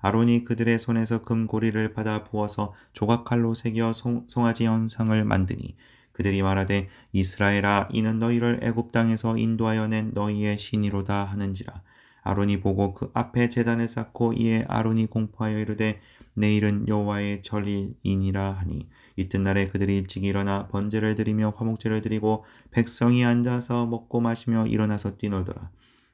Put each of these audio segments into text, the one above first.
아론이 그들의 손에서 금고리를 받아 부어서 조각칼로 새겨 송, 송아지 현상을 만드니 그들이 말하되 이스라엘아 이는 너희를 애굽 땅에서 인도하여 낸 너희의 신이로다 하는지라. 아론이 보고 그 앞에 재단을 쌓고 이에 아론이 공포하여 이르되 내일은 여호와의 절일이니라 하니 이튿날에 그들이 일찍 일어나 번제를 드리며 화목제를 드리고 백성이 앉아서 먹고 마시며 일어나서 뛰놀더라.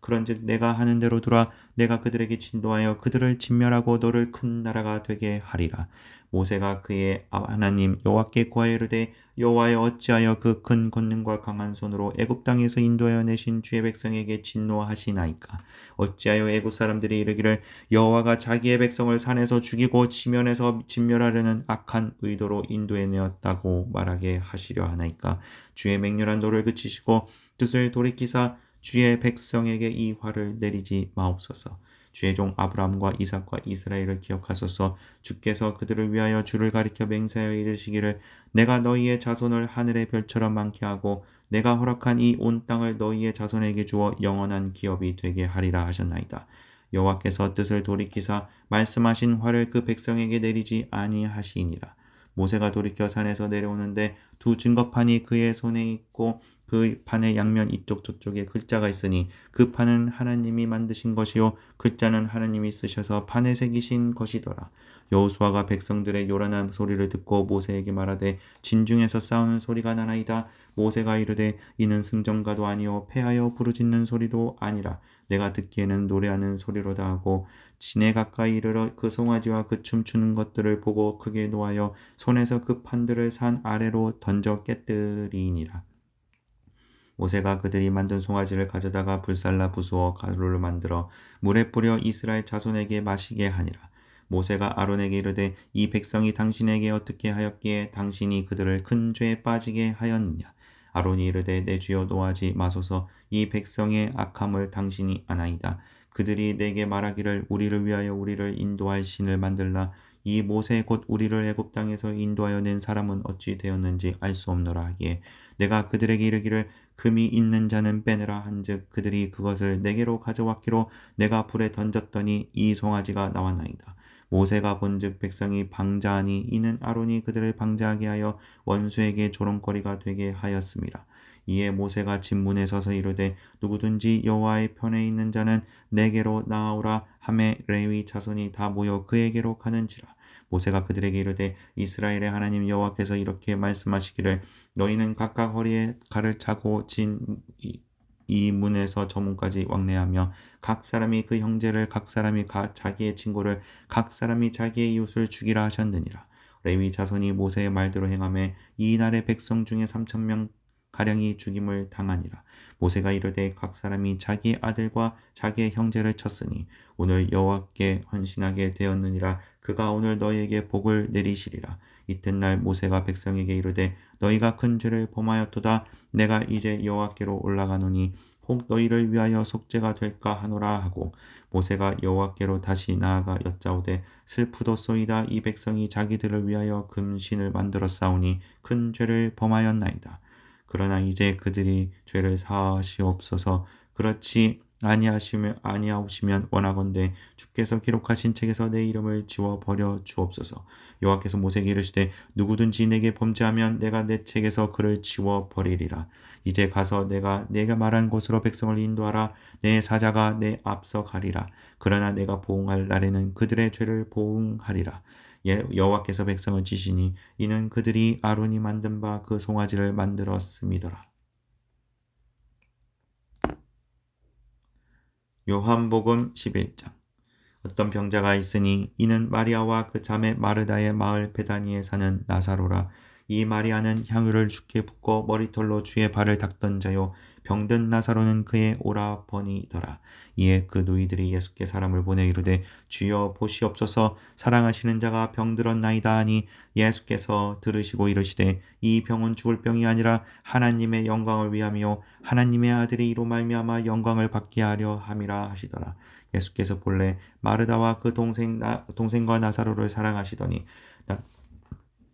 그런즉 내가 하는 대로 돌아 내가 그들에게 진도하여 그들을 진멸하고 너를 큰 나라가 되게 하리라. 모세가 그의 하나님 여호와께 구하여 이르되 여호와여 어찌하여 그 큰 권능과 강한 손으로 애굽 땅에서 인도하여 내신 주의 백성에게 진노하시나이까? 어찌하여 애굽 사람들이 이르기를 여호와가 자기의 백성을 산에서 죽이고 지면에서 진멸하려는 악한 의도로 인도해 내었다고 말하게 하시려 하나이까? 주의 맹렬한 노를 그치시고 뜻을 돌이키사 주의 백성에게 이 화를 내리지 마옵소서. 주의 종 아브라함과 이삭과 이스라엘을 기억하소서 주께서 그들을 위하여 주를 가리켜 맹세하여 이르시기를 내가 너희의 자손을 하늘의 별처럼 많게 하고 내가 허락한 이 온 땅을 너희의 자손에게 주어 영원한 기업이 되게 하리라 하셨나이다. 여호와께서 뜻을 돌이키사 말씀하신 화를 그 백성에게 내리지 아니하시니라. 모세가 돌이켜 산에서 내려오는데 두 증거판이 그의 손에 있고 그 판의 양면 이쪽 저쪽에 글자가 있으니 그 판은 하나님이 만드신 것이요 글자는 하나님이 쓰셔서 판에 새기신 것이더라. 여호수아가 백성들의 요란한 소리를 듣고 모세에게 말하되 진중에서 싸우는 소리가 나나이다. 모세가 이르되 이는 승전가도 아니요 패하여 부르짖는 소리도 아니라 내가 듣기에는 노래하는 소리로다 하고 진에 가까이 이르러 그 송아지와 그 춤추는 것들을 보고 크게 놓아여 손에서 그 판들을 산 아래로 던져 깨뜨리니라. 모세가 그들이 만든 송아지를 가져다가 불살라 부수어 가루를 만들어 물에 뿌려 이스라엘 자손에게 마시게 하니라. 모세가 아론에게 이르되 이 백성이 당신에게 어떻게 하였기에 당신이 그들을 큰 죄에 빠지게 하였느냐. 아론이 이르되 내 주여 노하지 마소서 이 백성의 악함을 당신이 아나이다. 그들이 내게 말하기를 우리를 위하여 우리를 인도할 신을 만들라. 이 모세 곧 우리를 애굽 땅에서 인도하여 낸 사람은 어찌 되었는지 알 수 없노라 하기에 내가 그들에게 이르기를 금이 있는 자는 빼내라 한즉 그들이 그것을 내게로 가져왔기로 내가 불에 던졌더니 이 송아지가 나왔나이다. 모세가 본즉 백성이 방자하니 이는 아론이 그들을 방자하게 하여 원수에게 조롱거리가 되게 하였습니다. 이에 모세가 진문에 서서 이르되 누구든지 여호와의 편에 있는 자는 내게로 나아오라 함에 레위 자손이 다 모여 그에게로 가는지라 모세가 그들에게 이르되 이스라엘의 하나님 여호와께서 이렇게 말씀하시기를 너희는 각각 허리에 칼을 차고 진 이 문에서 저 문까지 왕래하며 각 사람이 그 형제를 각 사람이 가, 자기의 친구를 각 사람이 자기의 이웃을 죽이라 하셨느니라. 레위 자손이 모세의 말대로 행함에 이 날의 백성 중에 삼천 명 가량이 죽임을 당하니라. 모세가 이르되 각 사람이 자기 아들과 자기의 형제를 쳤으니 오늘 여호와께 헌신하게 되었느니라. 그가 오늘 너희에게 복을 내리시리라. 이튿날 모세가 백성에게 이르되 너희가 큰 죄를 범하였도다. 내가 이제 여호와께로 올라가노니 혹 너희를 위하여 속죄가 될까 하노라 하고 모세가 여호와께로 다시 나아가 여짜오되 슬프도소이다 이 백성이 자기들을 위하여 금신을 만들어 싸우니 큰 죄를 범하였나이다. 그러나 이제 그들이 죄를 사하시옵소서 그렇지 아니하시면 아니하시면 원하건대 주께서 기록하신 책에서 내 이름을 지워 버려 주옵소서. 여호와께서 모세에게 이르시되 누구든지 내게 범죄하면 내가 내 책에서 그를 지워 버리리라. 이제 가서 내가 내가 말한 곳으로 백성을 인도하라. 내 사자가 내 앞서 가리라. 그러나 내가 보응할 날에는 그들의 죄를 보응하리라. 예, 여호와께서 백성을 지시니 이는 그들이 아론이 만든 바 그 송아지를 만들었음이더라. 요한복음 11장. 어떤 병자가 있으니 이는 마리아와 그 자매 마르다의 마을 베다니에 사는 나사로라. 이 마리아는 향유를 죽게 붓고 머리털로 주의 발을 닦던 자요 병든 나사로는 그의 오라버니더라. 이에 그 누이들이 예수께 사람을 보내 이르되 주여 보시옵소서 사랑하시는 자가 병들었나이다 하니 예수께서 들으시고 이르시되 이 병은 죽을 병이 아니라 하나님의 영광을 위함이요 하나님의 아들이 이로 말미암아 영광을 받게 하려 함이라 하시더라. 예수께서 본래 마르다와 그 동생 나, 동생과 나사로를 사랑하시더니 나,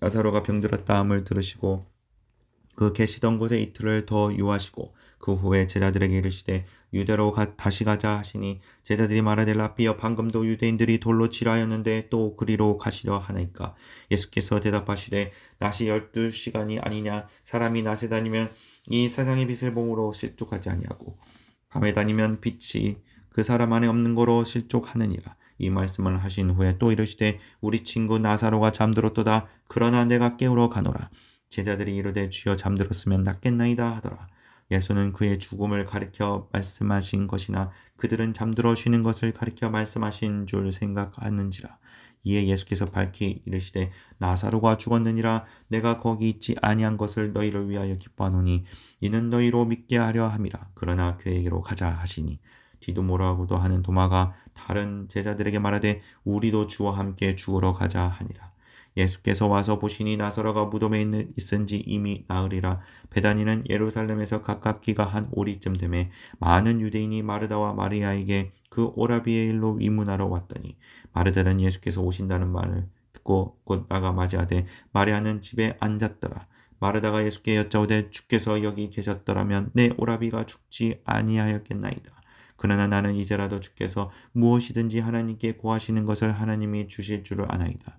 나사로가 병들었다함을 들으시고 그 계시던 곳에 이틀을 더 유하시고 그 후에 제자들에게 이르시되 유대로 가, 다시 가자 하시니 제자들이 말하되 라비어 방금도 유대인들이 돌로 치라하였는데 또 그리로 가시려 하나이까? 예수께서 대답하시되 낮이 열두 시간이 아니냐? 사람이 낮에 다니면 이 세상의 빛을 봉으로 실족하지 아니하고 밤에 다니면 빛이 그 사람 안에 없는 거로 실족하느니라. 이 말씀을 하신 후에 또 이르시되 우리 친구 나사로가 잠들었도다. 그러나 내가 깨우러 가노라. 제자들이 이르되 주여 잠들었으면 낫겠나이다 하더라 예수는 그의 죽음을 가리켜 말씀하신 것이나 그들은 잠들어 쉬는 것을 가리켜 말씀하신 줄 생각하는지라 이에 예수께서 밝히 이르시되 나사로가 죽었느니라 내가 거기 있지 아니한 것을 너희를 위하여 기뻐하노니 이는 너희로 믿게 하려 함이라 그러나 그에게로 가자 하시니 디도모라고도 하는 도마가 다른 제자들에게 말하되 우리도 주와 함께 죽으러 가자 하니라. 예수께서 와서 보시니 나사로가 무덤에 있는 있은지 이미 나으리라 베다니는 예루살렘에서 가깝기가 한 오리쯤 되매 많은 유대인이 마르다와 마리아에게 그 오라비의 일로 위문하러 왔더니 마르다는 예수께서 오신다는 말을 듣고 곧 나가 맞이하되 마리아는 집에 앉았더라 마르다가 예수께 여짜오되 주께서 여기 계셨더라면 내 오라비가 죽지 아니하였겠나이다 그러나 나는 이제라도 주께서 무엇이든지 하나님께 구하시는 것을 하나님이 주실 줄을 아나이다.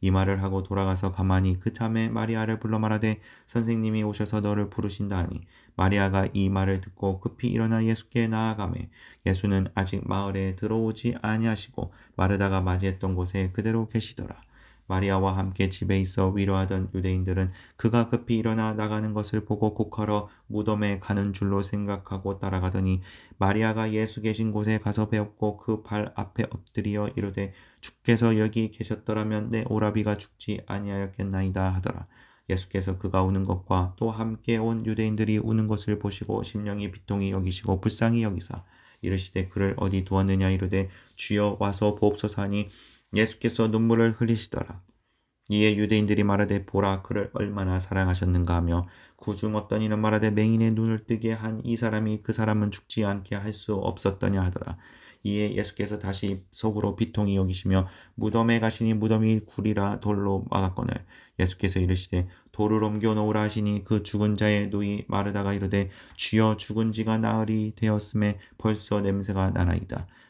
이 말을 하고 돌아가서 가만히 그 참에 마리아를 불러 말하되 선생님이 오셔서 너를 부르신다 하니 마리아가 이 말을 듣고 급히 일어나 예수께 나아가매 예수는 아직 마을에 들어오지 아니하시고 마르다가 맞이했던 곳에 그대로 계시더라. 마리아와 함께 집에 있어 위로하던 유대인들은 그가 급히 일어나 나가는 것을 보고 곡하러 무덤에 가는 줄로 생각하고 따라가더니 마리아가 예수 계신 곳에 가서 배웠고 그 발 앞에 엎드리어 이르되 주께서 여기 계셨더라면 내 오라비가 죽지 아니하였겠나이다 하더라. 예수께서 그가 우는 것과 또 함께 온 유대인들이 우는 것을 보시고 심령이 비통히 여기시고 불쌍히 여기사 이르시되 그를 어디 두었느냐 이르되 주여 와서 보옵소서 하니 예수께서 눈물을 흘리시더라. 이에 유대인들이 말하되 보라 그를 얼마나 사랑하셨는가 하며 구중 어떤 이는 말하되 맹인의 눈을 뜨게 한 이 사람이 그 사람은 죽지 않게 할 수 없었더냐 하더라. 이에 예수께서 다시 속으로 비통히 여기시며 무덤에 가시니 무덤이 구리라 돌로 막았거늘 예수께서 이르시되 돌을 옮겨 놓으라 하시니 그 죽은 자의 누이 마르다가 이르되 주여 죽은 지가 나흘이 되었음에 벌써 냄새가 나나이다.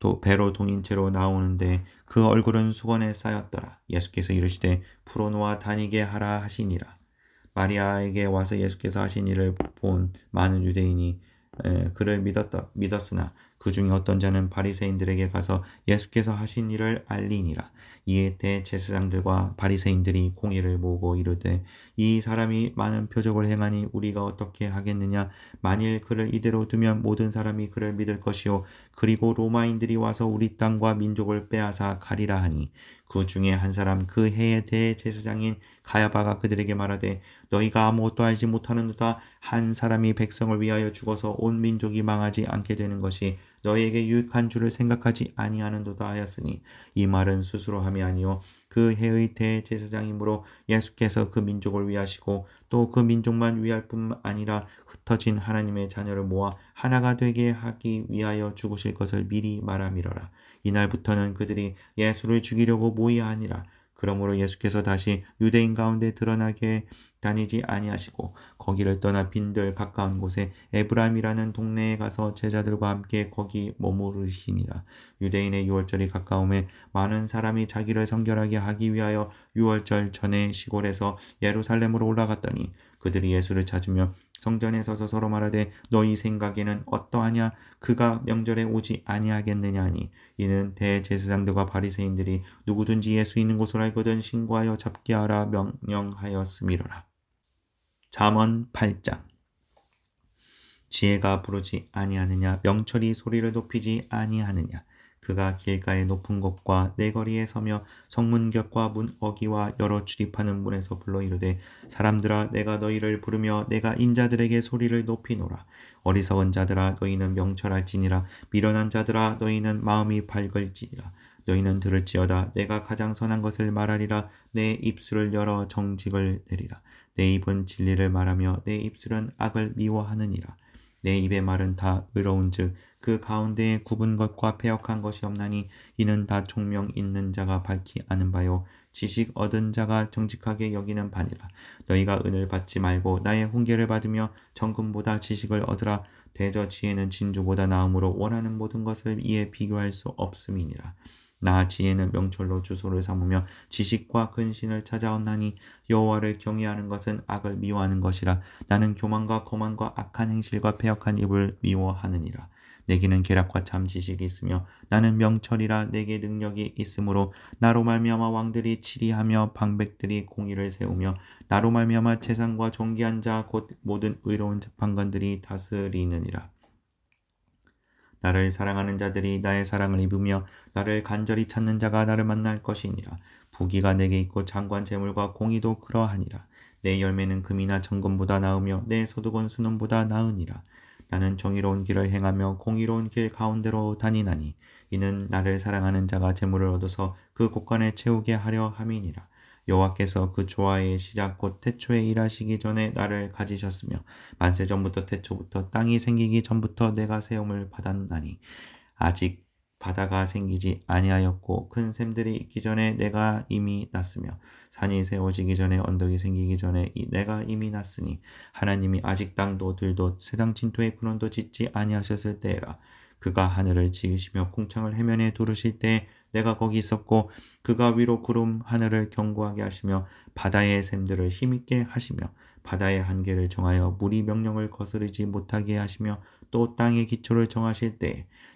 또 배로 동인 채로 나오는데 그 얼굴은 수건에 쌓였더라. 예수께서 이르시되 풀어놓아 다니게 하라 하시니라. 마리아에게 와서 예수께서 하신 일을 본 많은 유대인이 그를 믿었다, 믿었으나 그 중에 어떤 자는 바리새인들에게 가서 예수께서 하신 일을 알리니라. 이에 대제사장들과 바리새인들이 공의를 모으고 이르되 이 사람이 많은 표적을 행하니 우리가 어떻게 하겠느냐 만일 그를 이대로 두면 모든 사람이 그를 믿을 것이요 그리고 로마인들이 와서 우리 땅과 민족을 빼앗아 가리라 하니 그 중에 한 사람 그 해의 대제사장인 가야바가 그들에게 말하되 너희가 아무것도 알지 못하는도다. 한 사람이 백성을 위하여 죽어서 온 민족이 망하지 않게 되는 것이 너희에게 유익한 줄을 생각하지 아니하는도다 하였으니 이 말은 스스로 함이 아니요 그 해의 대제사장이므로 예수께서 그 민족을 위하시고 또 그 민족만 위할 뿐 아니라 흩어진 하나님의 자녀를 모아 하나가 되게 하기 위하여 죽으실 것을 미리 말함이러라. 이날부터는 그들이 예수를 죽이려고 모이야 하니라. 그러므로 예수께서 다시 유대인 가운데 드러나게 다니지 아니하시고 거기를 떠나 빈들 가까운 곳에 에브라임이라는 동네에 가서 제자들과 함께 거기 머무르시니라. 유대인의 유월절이 가까움에 많은 사람이 자기를 성결하게 하기 위하여 유월절 전에 시골에서 예루살렘으로 올라갔더니 그들이 예수를 찾으며 성전에 서서 서로 말하되 너희 생각에는 어떠하냐? 그가 명절에 오지 아니하겠느냐 하니. 이는 대제사장들과 바리새인들이 누구든지 예수 있는 곳을 알거든 신고하여 잡게 하라. 명령하였음이로라. 잠언 8장. 지혜가 부르지 아니하느냐? 명철이 소리를 높이지 아니하느냐 그가 길가의 높은 곳과 내거리에 서며 성문격과 문 어기와 여러 출입하는 문에서 불러 이르되 사람들아 내가 너희를 부르며 내가 인자들에게 소리를 높이노라. 어리석은 자들아 너희는 명철할지니라. 미련한 자들아 너희는 마음이 밝을지니라. 너희는 들을지어다. 내가 가장 선한 것을 말하리라. 내 입술을 열어 정직을 내리라. 내 입은 진리를 말하며 내 입술은 악을 미워하느니라. 내 입의 말은 다 의로운즉 그 가운데에 굽은 것과 폐역한 것이 없나니 이는 다 총명 있는 자가 밝히 아는 바요. 지식 얻은 자가 정직하게 여기는 바니라. 너희가 은을 받지 말고 나의 훈계를 받으며 정금보다 지식을 얻으라. 대저 지혜는 진주보다 나음으로 원하는 모든 것을 이에 비교할 수 없음이니라. 나 지혜는 명철로 주소를 삼으며 지식과 근신을 찾아온나니 여호와를 경외하는 것은 악을 미워하는 것이라. 나는 교만과 거만과 악한 행실과 폐역한 입을 미워하느니라 내게는 계략과 참 지식이 있으며 나는 명철이라 내게 능력이 있으므로 나로 말미암아 왕들이 치리하며 방백들이 공의를 세우며 나로 말미암아 재산과 존귀한 자 곧 모든 의로운 재판관들이 다스리느니라 나를 사랑하는 자들이 나의 사랑을 입으며 나를 간절히 찾는 자가 나를 만날 것이니라. 부귀가 내게 있고 장관 재물과 공의도 그러하니라. 내 열매는 금이나 정금보다 나으며 내 소득은 수능보다 나으니라. 나는 정의로운 길을 행하며 공의로운 길 가운데로 다니나니 이는 나를 사랑하는 자가 재물을 얻어서 그 곳간에 채우게 하려 함이니라. 여호와께서 그 조화의 시작 곧 태초에 일하시기 전에 나를 가지셨으며 만세 전부터 태초부터 땅이 생기기 전부터 내가 세움을 받았나니 아직 바다가 생기지 아니하였고 큰 샘들이 있기 전에 내가 이미 났으며 산이 세워지기 전에 언덕이 생기기 전에 내가 이미 났으니 하나님이 아직 땅도 들도 세상 진토의 근원도 짓지 아니하셨을 때라. 그가 하늘을 지으시며 궁창을 해면에 두르실 때 내가 거기 있었고 그가 위로 구름 하늘을 견고하게 하시며 바다의 샘들을 힘있게 하시며 바다의 한계를 정하여 물이 명령을 거스르지 못하게 하시며 또 땅의 기초를 정하실 때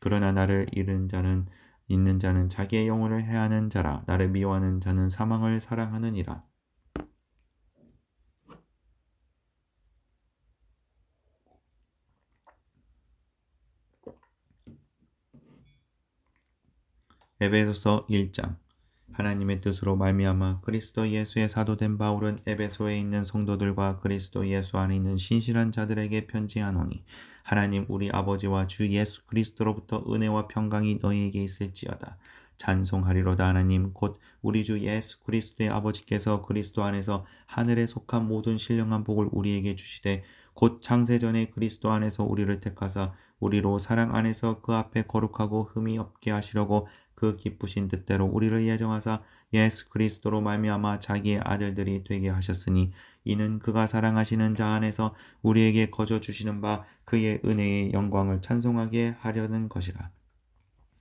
그러나 나를 잃은 자는 있는 자는 자기의 영혼을 해하는 자라. 나를 미워하는 자는 사망을 사랑하느니라. 에베소서 1장 하나님의 뜻으로 말미암아 그리스도 예수의 사도된 바울은 에베소에 있는 성도들과 그리스도 예수 안에 있는 신실한 자들에게 편지하노니 하나님 우리 아버지와 주 예수 그리스도로부터 은혜와 평강이 너희에게 있을지어다. 찬송하리로다 하나님 곧 우리 주 예수 그리스도의 아버지께서 그리스도 안에서 하늘에 속한 모든 신령한 복을 우리에게 주시되 곧 창세전에 그리스도 안에서 우리를 택하사 우리로 사랑 안에서 그 앞에 거룩하고 흠이 없게 하시려고 그 기쁘신 뜻대로 우리를 예정하사 예수 그리스도로 말미암아 자기의 아들들이 되게 하셨으니 이는 그가 사랑하시는 자 안에서 우리에게 거저 주시는 바 그의 은혜의 영광을 찬송하게 하려는 것이라.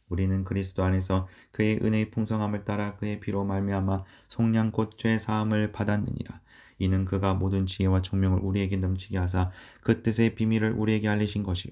우리는 그리스도 안에서 그의 은혜의 풍성함을 따라 그의 피로 말미암아 속량 곧죄 사함을 받았느니라. 이는 그가 모든 지혜와 총명을 우리에게 넘치게 하사 그 뜻의 비밀을 우리에게 알리신 것이요